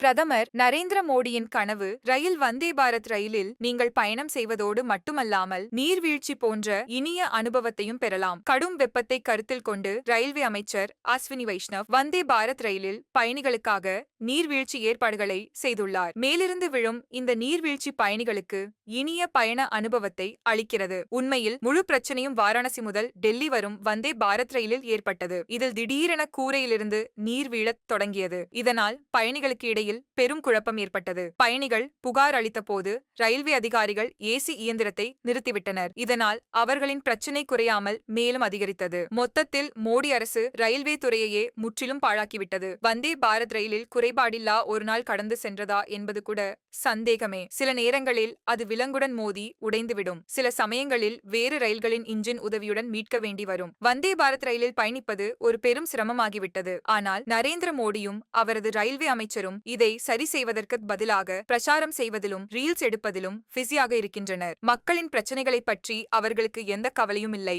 பிரதமர் நரேந்திர மோடியின் கனவு ரயில் வந்தே பாரத் ரயிலில் நீங்கள் பயணம் செய்வதோடு மட்டுமல்லாமல் நீர்வீழ்ச்சி போன்ற இனிய அனுபவத்தையும் பெறலாம். கடும் வெப்பத்தை கருத்தில் கொண்டு ரயில்வே அமைச்சர் அஸ்வினி வைஷ்ணவ் வந்தே பாரத் ரயிலில் பயணிகளுக்காக நீர்வீழ்ச்சி ஏற்பாடுகளை செய்துள்ளார். மேலிருந்து விழும் இந்த நீர்வீழ்ச்சி பயணிகளுக்கு இனிய பயண அனுபவத்தை அளிக்கிறது. உண்மையில் முழு பிரச்சனையும் வாரணாசி முதல் டெல்லி வரும் வந்தே பாரத் ரயிலில் ஏற்பட்டது. இதில் திடீரென கூரையிலிருந்து நீர் வீழத் தொடங்கியது. இதனால் பயணிகளுக்கு இடையில் பெரும் குழப்பம் ஏற்பட்டது. பயணிகள் புகார் அளித்த போது ரயில்வே அதிகாரிகள் ஏசி இயந்திரத்தை நிறுத்திவிட்டனர். இதனால் அவர்களின் பிரச்சினை குறையாமல் மேலும் அதிகரித்தது. மொத்தத்தில் மோடி அரசு ரயில்வே துறையையே முற்றிலும் பாழாக்கிவிட்டது. வந்தே பாரத் ரயிலில் குறைபாடில்லா ஒரு நாள் கடந்து சென்றதா என்பது கூட சந்தேகமே. சில நேரங்களில் அது விலங்குடன் மோதி உடைந்துவிடும். சில சமயங்களில் வேறு ரயில்களின் இன்ஜின் உதவியுடன் மீட்க வேண்டி வரும். வந்தே பாரத் ரயிலில் பயணிப்பது ஒரு பெரும் சிரமமாகிவிட்டது. ஆனால் நரேந்திர மோடியும் அவரது ரயில்வே அமைச்சரும் இதை சரி செய்வதற்கு பதிலாக பிரச்சாரம் செய்வதிலும் ரீல்ஸ் எடுப்பதிலும் பிஸியாக இருக்கின்றனர். மக்களின் பிரச்சனைகளை பற்றி அவர்களுக்கு எந்த கவலையும் இல்லை.